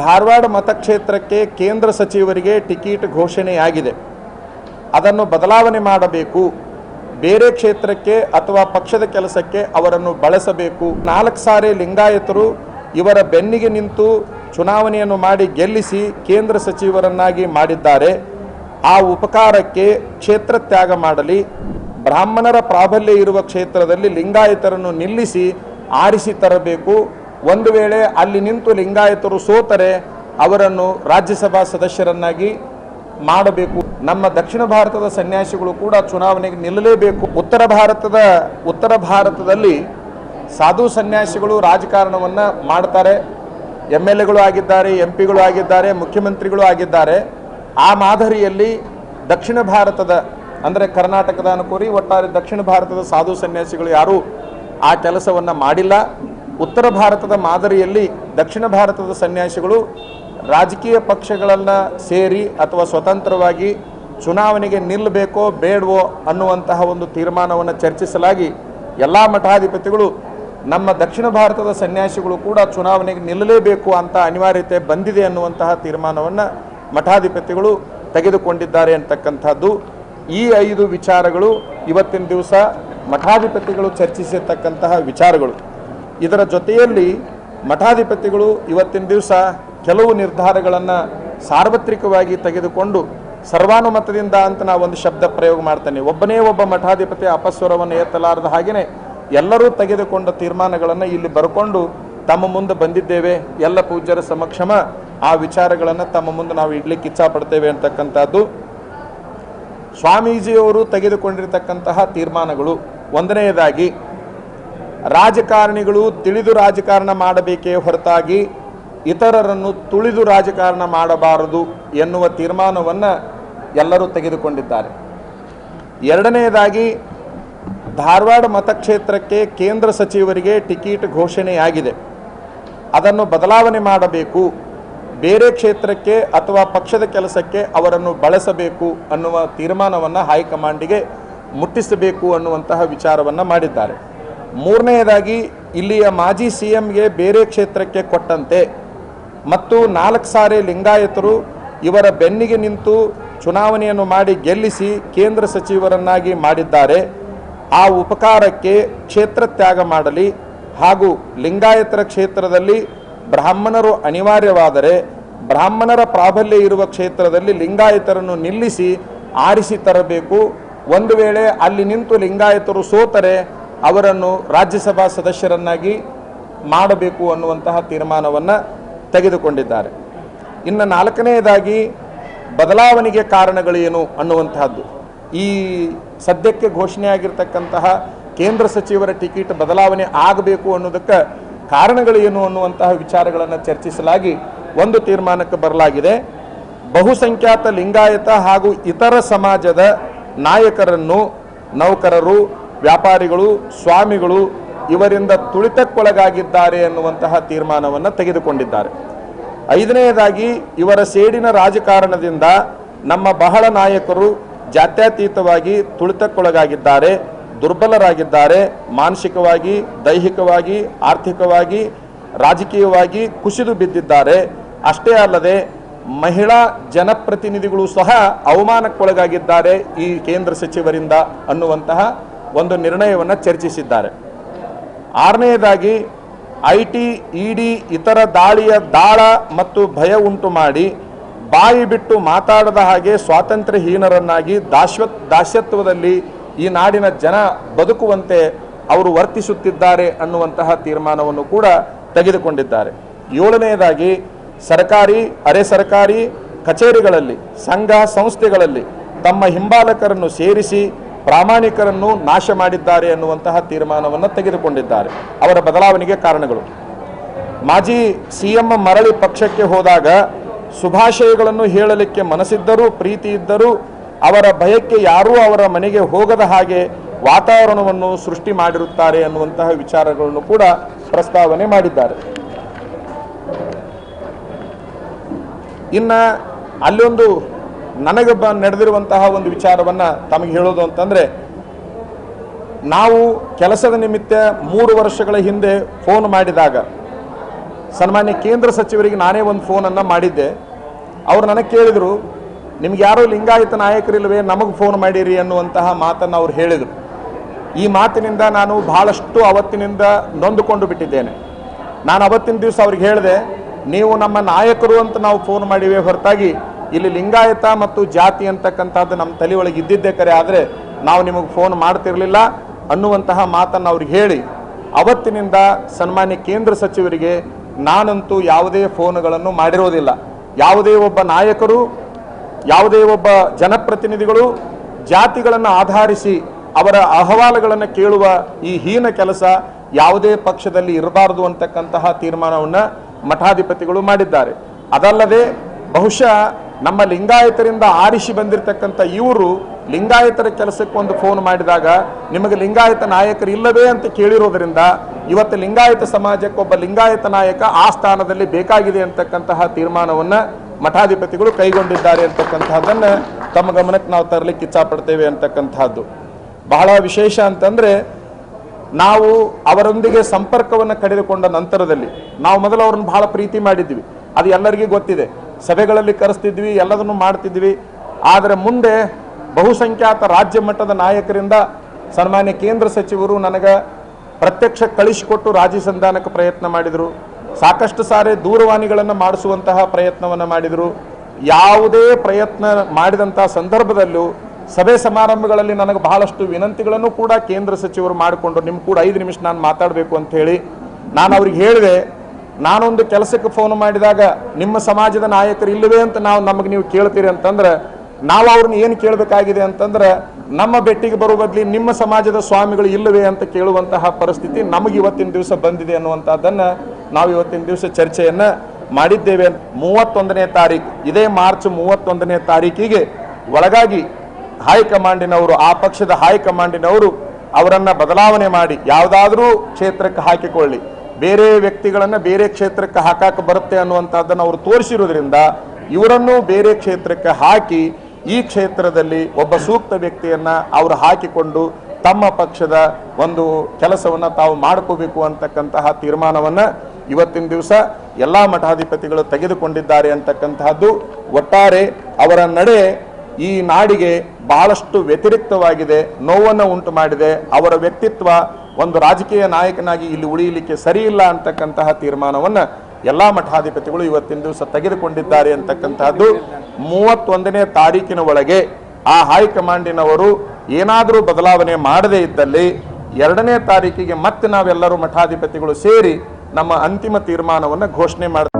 ಧಾರವಾಡ ಮತಕ್ಷೇತ್ರಕ್ಕೆ ಕೇಂದ್ರ ಸಚಿವರಿಗೆ ಟಿಕೆಟ್ ಘೋಷಣೆಯಾಗಿದೆ. ಅದನ್ನು ಬದಲಾವಣೆ ಮಾಡಬೇಕು. ಬೇರೆ ಕ್ಷೇತ್ರಕ್ಕೆ ಅಥವಾ ಪಕ್ಷದ ಕೆಲಸಕ್ಕೆ ಅವರನ್ನು ಬಳಸಬೇಕು. ನಾಲ್ಕು ಸಾರಿ ಲಿಂಗಾಯತರು ಇವರ ಬೆನ್ನಿಗೆ ನಿಂತು ಚುನಾವಣೆಯನ್ನು ಮಾಡಿ ಗೆಲ್ಲಿಸಿ ಕೇಂದ್ರ ಸಚಿವರನ್ನಾಗಿ ಮಾಡಿದ್ದಾರೆ. ಆ ಉಪಕಾರಕ್ಕೆ ಕ್ಷೇತ್ರ ತ್ಯಾಗ ಮಾಡಲಿ. ಬ್ರಾಹ್ಮಣರ ಪ್ರಾಬಲ್ಯ ಇರುವ ಕ್ಷೇತ್ರದಲ್ಲಿ ಲಿಂಗಾಯತರನ್ನು ನಿಲ್ಲಿಸಿ ಆರಿಸಿ ತರಬೇಕು. ಒಂದು ವೇಳೆ ಅಲ್ಲಿ ನಿಂತು ಲಿಂಗಾಯತರು ಸೋತರೆ ಅವರನ್ನು ರಾಜ್ಯಸಭಾ ಸದಸ್ಯರನ್ನಾಗಿ ಮಾಡಬೇಕು. ನಮ್ಮ ದಕ್ಷಿಣ ಭಾರತದ ಸನ್ಯಾಸಿಗಳು ಕೂಡ ಚುನಾವಣೆಗೆ ನಿಲ್ಲಲೇಬೇಕು. ಉತ್ತರ ಭಾರತದ, ಉತ್ತರ ಭಾರತದಲ್ಲಿ ಸಾಧು ಸನ್ಯಾಸಿಗಳು ರಾಜಕಾರಣವನ್ನು ಮಾಡ್ತಾರೆ. ಎಂ ಎಲ್ ಎಗಳು ಆಗಿದ್ದಾರೆ ಎಂ ಪಿಗಳು ಆಗಿದ್ದಾರೆ, ಮುಖ್ಯಮಂತ್ರಿಗಳು ಆಗಿದ್ದಾರೆ. ಆ ಮಾದರಿಯಲ್ಲಿ ದಕ್ಷಿಣ ಭಾರತದ, ಅಂದರೆ ಕರ್ನಾಟಕದ ಅನುಕೂರಿ, ಒಟ್ಟಾರೆ ದಕ್ಷಿಣ ಭಾರತದ ಸಾಧು ಸನ್ಯಾಸಿಗಳು ಯಾರೂ ಆ ಕೆಲಸವನ್ನು ಮಾಡಿಲ್ಲ. ಉತ್ತರ ಭಾರತದ ಮಾದರಿಯಲ್ಲಿ ದಕ್ಷಿಣ ಭಾರತದ ಸನ್ಯಾಸಿಗಳು ರಾಜಕೀಯ ಪಕ್ಷಗಳನ್ನು ಸೇರಿ ಅಥವಾ ಸ್ವತಂತ್ರವಾಗಿ ಚುನಾವಣೆಗೆ ನಿಲ್ಲಬೇಕೋ ಬೇಡವೋ ಅನ್ನುವಂತಹ ಒಂದು ತೀರ್ಮಾನವನ್ನು ಚರ್ಚಿಸಲಾಗಿ ಎಲ್ಲ ಮಠಾಧಿಪತಿಗಳು, ನಮ್ಮ ದಕ್ಷಿಣ ಭಾರತದ ಸನ್ಯಾಸಿಗಳು ಕೂಡ ಚುನಾವಣೆಗೆ ನಿಲ್ಲಲೇಬೇಕು ಅಂತ ಅನಿವಾರ್ಯತೆ ಬಂದಿದೆ ಅನ್ನುವಂತಹ ತೀರ್ಮಾನವನ್ನು ಮಠಾಧಿಪತಿಗಳು ತೆಗೆದುಕೊಂಡಿದ್ದಾರೆ ಅಂತಕ್ಕಂಥದ್ದು. ಈ ಐದು ವಿಚಾರಗಳು ಇವತ್ತಿನ ದಿವಸ ಮಠಾಧಿಪತಿಗಳು ಚರ್ಚಿಸಿರ್ತಕ್ಕಂತಹ ವಿಚಾರಗಳು. ಇದರ ಜೊತೆಯಲ್ಲಿ ಮಠಾಧಿಪತಿಗಳು ಇವತ್ತಿನ ದಿವಸ ಕೆಲವು ನಿರ್ಧಾರಗಳನ್ನು ಸಾರ್ವತ್ರಿಕವಾಗಿ ತೆಗೆದುಕೊಂಡು ಸರ್ವಾನುಮತದಿಂದ ಅಂತ ನಾವು ಒಂದು ಶಬ್ದ ಪ್ರಯೋಗ ಮಾಡ್ತೇನೆ. ಒಬ್ಬನೇ ಒಬ್ಬ ಮಠಾಧಿಪತಿ ಅಪಸ್ವರವನ್ನು ಎತ್ತಲಾರದ ಹಾಗೆಯೇ ಎಲ್ಲರೂ ತೆಗೆದುಕೊಂಡ ತೀರ್ಮಾನಗಳನ್ನು ಇಲ್ಲಿ ಬರ್ಕೊಂಡು ತಮ್ಮ ಮುಂದೆ ಬಂದಿದ್ದೇವೆ. ಎಲ್ಲ ಪೂಜ್ಯರ ಸಮಕ್ಷಮ ಆ ವಿಚಾರಗಳನ್ನು ತಮ್ಮ ಮುಂದೆ ನಾವು ಇಡ್ಲಿಕ್ಕೆ ಇಚ್ಛಾಪಡ್ತೇವೆ ಅಂತಕ್ಕಂಥದ್ದು. ಸ್ವಾಮೀಜಿಯವರು ತೆಗೆದುಕೊಂಡಿರ್ತಕ್ಕಂತಹ ತೀರ್ಮಾನಗಳು. ಒಂದನೆಯದಾಗಿ ರಾಜಕಾರಣಿಗಳು ತಿಳಿದು ರಾಜಕಾರಣ ಮಾಡಬೇಕೇ ಹೊರತಾಗಿ ಇತರರನ್ನು ತುಳಿದು ರಾಜಕಾರಣ ಮಾಡಬಾರದು ಎನ್ನುವ ತೀರ್ಮಾನವನ್ನು ಎಲ್ಲರೂ ತೆಗೆದುಕೊಂಡಿದ್ದಾರೆ. ಎರಡನೆಯದಾಗಿ ಧಾರವಾಡ ಮತಕ್ಷೇತ್ರಕ್ಕೆ ಕೇಂದ್ರ ಸಚಿವರಿಗೆ ಟಿಕೆಟ್ ಘೋಷಣೆಯಾಗಿದೆ. ಅದನ್ನು ಬದಲಾವಣೆ ಮಾಡಬೇಕು, ಬೇರೆ ಕ್ಷೇತ್ರಕ್ಕೆ ಅಥವಾ ಪಕ್ಷದ ಕೆಲಸಕ್ಕೆ ಅವರನ್ನು ಬಳಸಬೇಕು ಅನ್ನುವ ತೀರ್ಮಾನವನ್ನು ಹೈಕಮಾಂಡಿಗೆ ಮುಟ್ಟಿಸಬೇಕು ಅನ್ನುವಂತಹ ವಿಚಾರವನ್ನು ಮಾಡಿದ್ದಾರೆ. ಮೂರನೆಯದಾಗಿ ಇಲ್ಲಿಯ ಮಾಜಿ ಸಿ ಎಂಗೆ ಬೇರೆ ಕ್ಷೇತ್ರಕ್ಕೆ ಕೊಟ್ಟಂತೆ. ಮತ್ತು ನಾಲ್ಕು ಸಾರಿ ಲಿಂಗಾಯತರು ಇವರ ಬೆನ್ನಿಗೆ ನಿಂತು ಚುನಾವಣೆಯನ್ನು ಮಾಡಿ ಗೆಲ್ಲಿಸಿ ಕೇಂದ್ರ ಸಚಿವರನ್ನಾಗಿ ಮಾಡಿದ್ದಾರೆ. ಆ ಉಪಕಾರಕ್ಕೆ ಕ್ಷೇತ್ರ ತ್ಯಾಗ ಮಾಡಲಿ ಹಾಗೂ ಲಿಂಗಾಯತರ ಕ್ಷೇತ್ರದಲ್ಲಿ ಬ್ರಾಹ್ಮಣರು ಅನಿವಾರ್ಯವಾದರೆ ಬ್ರಾಹ್ಮಣರ ಪ್ರಾಬಲ್ಯ ಇರುವ ಕ್ಷೇತ್ರದಲ್ಲಿ ಲಿಂಗಾಯತರನ್ನು ನಿಲ್ಲಿಸಿ ಆರಿಸಿ ತರಬೇಕು. ಒಂದು ವೇಳೆ ಅಲ್ಲಿ ನಿಂತು ಲಿಂಗಾಯತರು ಸೋತರೆ ಅವರನ್ನು ರಾಜ್ಯಸಭಾ ಸದಸ್ಯರನ್ನಾಗಿ ಮಾಡಬೇಕು ಅನ್ನುವಂತಹ ತೀರ್ಮಾನವನ್ನು ತೆಗೆದುಕೊಂಡಿದ್ದಾರೆ. ಇನ್ನು ನಾಲ್ಕನೆಯದಾಗಿ ಬದಲಾವಣೆಗೆ ಕಾರಣಗಳೇನು ಅನ್ನುವಂತಹದ್ದು. ಈ ಸದ್ಯಕ್ಕೆ ಘೋಷಣೆಯಾಗಿರ್ತಕ್ಕಂತಹ ಕೇಂದ್ರ ಸಚಿವರ ಟಿಕೆಟ್ ಬದಲಾವಣೆ ಆಗಬೇಕು ಅನ್ನೋದಕ್ಕೆ ಕಾರಣಗಳೇನು ಅನ್ನುವಂತಹ ವಿಚಾರಗಳನ್ನು ಚರ್ಚಿಸಲಾಗಿ ಒಂದು ತೀರ್ಮಾನಕ್ಕೆ ಬರಲಾಗಿದೆ. ಬಹುಸಂಖ್ಯಾತ ಲಿಂಗಾಯತ ಹಾಗೂ ಇತರ ಸಮಾಜದ ನಾಯಕರನ್ನು ನೌಕರರು ವ್ಯಾಪಾರಿಗಳು, ಸ್ವಾಮಿಗಳು ಇವರಿಂದ ತುಳಿತಕ್ಕೊಳಗಾಗಿದ್ದಾರೆ ಎನ್ನುವಂತಹ ತೀರ್ಮಾನವನ್ನು ತೆಗೆದುಕೊಂಡಿದ್ದಾರೆ. ಐದನೆಯದಾಗಿ, ಇವರ ಸೇಡಿನ ರಾಜಕಾರಣದಿಂದ ನಮ್ಮ ಬಹಳ ನಾಯಕರು ಜಾತ್ಯತೀತವಾಗಿ ತುಳಿತಕ್ಕೊಳಗಾಗಿದ್ದಾರೆ, ದುರ್ಬಲರಾಗಿದ್ದಾರೆ, ಮಾನಸಿಕವಾಗಿ, ದೈಹಿಕವಾಗಿ, ಆರ್ಥಿಕವಾಗಿ, ರಾಜಕೀಯವಾಗಿ ಕುಸಿದು ಬಿದ್ದಿದ್ದಾರೆ. ಅಷ್ಟೇ ಅಲ್ಲದೆ, ಮಹಿಳಾ ಜನಪ್ರತಿನಿಧಿಗಳು ಸಹ ಅವಮಾನಕ್ಕೊಳಗಾಗಿದ್ದಾರೆ ಈ ಕೇಂದ್ರ ಸಚಿವರಿಂದ ಅನ್ನುವಂತಹ ಒಂದು ನಿರ್ಣಯವನ್ನು ಚರ್ಚಿಸಿದ್ದಾರೆ. ಆರನೆಯದಾಗಿ ಐ ಟಿ ಇಡಿ ಇತರ ದಾಳಿಯ ದಾಳ ಮತ್ತು ಭಯ ಉಂಟು ಮಾಡಿ ಬಾಯಿ ಬಿಟ್ಟು ಮಾತಾಡದ ಹಾಗೆ ಸ್ವಾತಂತ್ರ್ಯಹೀನರನ್ನಾಗಿ ದಾಶ್ವ ದಾಸ್ಯತ್ವದಲ್ಲಿ ಈ ನಾಡಿನ ಜನ ಬದುಕುವಂತೆ ಅವರು ವರ್ತಿಸುತ್ತಿದ್ದಾರೆ ಅನ್ನುವಂತಹ ತೀರ್ಮಾನವನ್ನು ಕೂಡ ತೆಗೆದುಕೊಂಡಿದ್ದಾರೆ. ಏಳನೆಯದಾಗಿ, ಸರ್ಕಾರಿ, ಅರೆ ಸರ್ಕಾರಿ ಕಚೇರಿಗಳಲ್ಲಿ, ಸಂಘ ಸಂಸ್ಥೆಗಳಲ್ಲಿ ತಮ್ಮ ಹಿಂಬಾಲಕರನ್ನು ಸೇರಿಸಿ ಪ್ರಾಮಾಣಿಕರನ್ನು ನಾಶ ಮಾಡಿದ್ದಾರೆ ಅನ್ನುವಂತಹ ತೀರ್ಮಾನವನ್ನು ತೆಗೆದುಕೊಂಡಿದ್ದಾರೆ. ಅವರ ಬದಲಾವಣೆಗೆ ಕಾರಣಗಳು. ಮಾಜಿ ಸಿಎಂ ಮರಳಿ ಪಕ್ಷಕ್ಕೆ ಹೋದಾಗ ಶುಭಾಶಯಗಳನ್ನು ಹೇಳಲಿಕ್ಕೆ ಮನಸ್ಸಿದ್ದರೂ, ಪ್ರೀತಿ ಇದ್ದರೂ, ಅವರ ಭಯಕ್ಕೆ ಯಾರೂ ಅವರ ಮನೆಗೆ ಹೋಗದ ಹಾಗೆ ವಾತಾವರಣವನ್ನು ಸೃಷ್ಟಿ ಮಾಡಿರುತ್ತಾರೆ ಅನ್ನುವಂತಹ ವಿಚಾರಗಳನ್ನು ಕೂಡ ಪ್ರಸ್ತಾವನೆ ಮಾಡಿದ್ದಾರೆ. ಇನ್ನು ಅಲ್ಲೊಂದು ನನಗೆ ಬ ನಡೆದಿರುವಂತಹ ಒಂದು ವಿಚಾರವನ್ನು ತಮಗೆ ಹೇಳೋದು ಅಂತಂದರೆ, ನಾವು ಕೆಲಸದ ನಿಮಿತ್ತ ಮೂರು ವರ್ಷಗಳ ಹಿಂದೆ ಫೋನ್ ಮಾಡಿದಾಗ, ಸನ್ಮಾನ್ಯ ಕೇಂದ್ರ ಸಚಿವರಿಗೆ ನಾನೇ ಒಂದು ಫೋನನ್ನು ಮಾಡಿದ್ದೆ. ಅವರು ನನಗೆ ಕೇಳಿದರು, ನಿಮ್ಗೆ ಯಾರೋ ಲಿಂಗಾಯತ ನಾಯಕರಿಲ್ವೇ, ನಮಗೆ ಫೋನ್ ಮಾಡಿರಿ ಅನ್ನುವಂತಹ ಮಾತನ್ನು ಅವ್ರು ಹೇಳಿದರು. ಈ ಮಾತಿನಿಂದ ನಾನು ಬಹಳಷ್ಟು ಅವತ್ತಿನಿಂದ ನೊಂದುಕೊಂಡು ಬಿಟ್ಟಿದ್ದೇನೆ. ನಾನು ಅವತ್ತಿನ ದಿವಸ ಅವ್ರಿಗೆ ಹೇಳಿದೆ, ನೀವು ನಮ್ಮ ನಾಯಕರು ಅಂತ ನಾವು ಫೋನ್ ಮಾಡಿವೆ ಹೊರತಾಗಿ ಇಲ್ಲಿ ಲಿಂಗಾಯತ ಮತ್ತು ಜಾತಿ ಅಂತಕ್ಕಂಥದ್ದು ನಮ್ಮ ತಲೆ ಒಳಗೆ ಇದ್ದಿದ್ದೇ ಕರೆ, ಆದರೆ ನಾವು ನಿಮಗೆ ಫೋನ್ ಮಾಡ್ತಿರಲಿಲ್ಲ ಅನ್ನುವಂತಹ ಮಾತನ್ನು ಅವ್ರಿಗೆ ಹೇಳಿ, ಅವತ್ತಿನಿಂದ ಸನ್ಮಾನ್ಯ ಕೇಂದ್ರ ಸಚಿವರಿಗೆ ನಾನಂತೂ ಯಾವುದೇ ಫೋನ್ಗಳನ್ನು ಮಾಡಿರೋದಿಲ್ಲ. ಯಾವುದೇ ಒಬ್ಬ ನಾಯಕರು, ಯಾವುದೇ ಒಬ್ಬ ಜನಪ್ರತಿನಿಧಿಗಳು ಜಾತಿಗಳನ್ನು ಆಧರಿಸಿ ಅವರ ಅಹವಾಲುಗಳನ್ನು ಕೇಳುವ ಈ ಹೀನ ಕೆಲಸ ಯಾವುದೇ ಪಕ್ಷದಲ್ಲಿ ಇರಬಾರದು ಅಂತಕ್ಕಂತಹ ತೀರ್ಮಾನವನ್ನು ಮಠಾಧಿಪತಿಗಳು ಮಾಡಿದ್ದಾರೆ. ಅದಲ್ಲದೆ ಬಹುಶಃ ನಮ್ಮ ಲಿಂಗಾಯತರಿಂದ ಆರಿಸಿ ಬಂದಿರತಕ್ಕಂಥ ಇವರು ಲಿಂಗಾಯತರ ಕೆಲಸಕ್ಕೆ ಒಂದು ಫೋನ್ ಮಾಡಿದಾಗ, ನಿಮಗೆ ಲಿಂಗಾಯತ ನಾಯಕರು ಇಲ್ಲವೇ? ಅಂತ ಕೇಳಿರೋದ್ರಿಂದ, ಇವತ್ತು ಲಿಂಗಾಯತ ಸಮಾಜಕ್ಕೆ ಒಬ್ಬ ಲಿಂಗಾಯತ ನಾಯಕ ಆ ಸ್ಥಾನದಲ್ಲಿ ಬೇಕಾಗಿದೆ ಅಂತಕ್ಕಂತಹ ತೀರ್ಮಾನವನ್ನು ಮಠಾಧಿಪತಿಗಳು ಕೈಗೊಂಡಿದ್ದಾರೆ ಅಂತಕ್ಕಂತಹದ್ದನ್ನು ತಮ್ಮ ಗಮನಕ್ಕೆ ನಾವು ತರಲಿಕ್ಕೆ ಇಚ್ಛಾಪಡ್ತೇವೆ ಅಂತಕ್ಕಂತಹದ್ದು. ಬಹಳ ವಿಶೇಷ ಅಂತಂದ್ರೆ, ನಾವು ಅವರೊಂದಿಗೆ ಸಂಪರ್ಕವನ್ನು ಕಡಿದುಕೊಂಡ ನಂತರದಲ್ಲಿ, ನಾವು ಮೊದಲು ಅವ್ರನ್ನ ಬಹಳ ಪ್ರೀತಿ ಮಾಡಿದ್ವಿ. ಅದು ಎಲ್ಲರಿಗೂ ಗೊತ್ತಿದೆ. ಸಭೆಗಳಲ್ಲಿ ಕರೆಸ್ತಿದ್ವಿ, ಎಲ್ಲದನ್ನು ಮಾಡ್ತಿದ್ವಿ. ಆದರೆ ಮುಂದೆ ಬಹುಸಂಖ್ಯಾತ ರಾಜ್ಯ ಮಟ್ಟದ ನಾಯಕರಿಂದ ಸನ್ಮಾನ್ಯ ಕೇಂದ್ರ ಸಚಿವರು ನನಗೆ ಪ್ರತ್ಯಕ್ಷ ಕಳಿಸಿಕೊಟ್ಟು ರಾಜಿ ಸಂಧಾನಕ್ಕೆ ಪ್ರಯತ್ನ ಮಾಡಿದರು. ಸಾಕಷ್ಟು ಸಾರಿ ದೂರವಾಣಿಗಳನ್ನು ಮಾಡಿಸುವಂತಹ ಪ್ರಯತ್ನವನ್ನು ಮಾಡಿದರು. ಯಾವುದೇ ಪ್ರಯತ್ನ ಮಾಡಿದಂಥ ಸಂದರ್ಭದಲ್ಲೂ ಸಭೆ ಸಮಾರಂಭಗಳಲ್ಲಿ ನನಗೆ ಬಹಳಷ್ಟು ವಿನಂತಿಗಳನ್ನು ಕೂಡ ಕೇಂದ್ರ ಸಚಿವರು ಮಾಡಿಕೊಂಡು ನಿಮ್ಮ ಕೂಡ ಐದು ನಿಮಿಷ ನಾನು ಮಾತಾಡಬೇಕು ಅಂತ ಹೇಳಿ ನಾನು ಅವ್ರಿಗೆ ಹೇಳಿದೆ. ನಾನೊಂದು ಕೆಲಸಕ್ಕೆ ಫೋನ್ ಮಾಡಿದಾಗ ನಿಮ್ಮ ಸಮಾಜದ ನಾಯಕರು ಇಲ್ಲವೇ ಅಂತ ನಾವು ನಮಗೆ ನೀವು ಕೇಳ್ತೀರಿ ಅಂತಂದ್ರೆ, ನಾವು ಅವ್ರನ್ನ ಏನು ಕೇಳಬೇಕಾಗಿದೆ ಅಂತಂದ್ರೆ, ನಮ್ಮ ಬೆಟ್ಟಿಗೆ ಬರುವ ಬದಲಿ ನಿಮ್ಮ ಸಮಾಜದ ಸ್ವಾಮಿಗಳು ಇಲ್ಲವೇ ಅಂತ ಕೇಳುವಂತಹ ಪರಿಸ್ಥಿತಿ ನಮಗೆ ಇವತ್ತಿನ ದಿವಸ ಬಂದಿದೆ ಅನ್ನುವಂಥದ್ದನ್ನು ನಾವು ಇವತ್ತಿನ ದಿವಸ ಚರ್ಚೆಯನ್ನು ಮಾಡಿದ್ದೇವೆ. ಮೂವತ್ತೊಂದನೇ ತಾರೀಕು ಇದೇ ಮಾರ್ಚ್ ಮೂವತ್ತೊಂದನೇ ತಾರೀಕಿಗೆ ಒಳಗಾಗಿ ಹೈಕಮಾಂಡಿನವರು, ಆ ಪಕ್ಷದ ಹೈಕಮಾಂಡಿನವರು ಅವರನ್ನು ಬದಲಾವಣೆ ಮಾಡಿ, ಯಾವುದಾದ್ರೂ ಕ್ಷೇತ್ರಕ್ಕೆ ಹಾಕಿಕೊಳ್ಳಿ. ಬೇರೆ ವ್ಯಕ್ತಿಗಳನ್ನು ಬೇರೆ ಕ್ಷೇತ್ರಕ್ಕೆ ಹಾಕಾಕ ಬರುತ್ತೆ ಅನ್ನುವಂಥದ್ದನ್ನು ಅವರು ತೋರಿಸಿರೋದ್ರಿಂದ ಇವರನ್ನು ಬೇರೆ ಕ್ಷೇತ್ರಕ್ಕೆ ಹಾಕಿ ಈ ಕ್ಷೇತ್ರದಲ್ಲಿ ಒಬ್ಬ ಸೂಕ್ತ ವ್ಯಕ್ತಿಯನ್ನ ಅವರು ಹಾಕಿಕೊಂಡು ತಮ್ಮ ಪಕ್ಷದ ಒಂದು ಕೆಲಸವನ್ನ ತಾವು ಮಾಡ್ಕೋಬೇಕು ಅಂತಕ್ಕಂತಹ ತೀರ್ಮಾನವನ್ನು ಇವತ್ತಿನ ದಿವಸ ಎಲ್ಲ ಮಠಾಧಿಪತಿಗಳು ತೆಗೆದುಕೊಂಡಿದ್ದಾರೆ ಅಂತಕ್ಕಂತಹದ್ದು ಒಟ್ಟಾರೆ ಅವರ ನಡೆ ಈ ನಾಡಿಗೆ ಬಹಳಷ್ಟು ವ್ಯತಿರಿಕ್ತವಾಗಿದೆ, ನೋವನ್ನು ಉಂಟು ಮಾಡಿದೆ ಅವರ ವ್ಯಕ್ತಿತ್ವ ಒಂದು ರಾಜಕೀಯ ನಾಯಕನಾಗಿ ಇಲ್ಲಿ ಉಳಿಯಲಿಕ್ಕೆ ಸರಿಯಿಲ್ಲ ಅಂತಕ್ಕಂತಹ ತೀರ್ಮಾನವನ್ನ ಎಲ್ಲಾ ಮಠಾಧಿಪತಿಗಳು ಇವತ್ತಿನ ದಿವಸ ತೆಗೆದುಕೊಂಡಿದ್ದಾರೆ ಅಂತಕ್ಕಂತಹದ್ದು ಮೂವತ್ತೊಂದನೇ ತಾರೀಕಿನ ಒಳಗೆ ಆ ಹೈಕಮಾಂಡಿನವರು ಏನಾದರೂ ಬದಲಾವಣೆ ಮಾಡದೇ ಇದ್ದಲ್ಲಿ ಎರಡನೇ ತಾರೀಕಿಗೆ ಮತ್ತೆ ನಾವೆಲ್ಲರೂ ಮಠಾಧಿಪತಿಗಳು ಸೇರಿ ನಮ್ಮ ಅಂತಿಮ ತೀರ್ಮಾನವನ್ನು ಘೋಷಣೆ ಮಾಡ್ತೇವೆ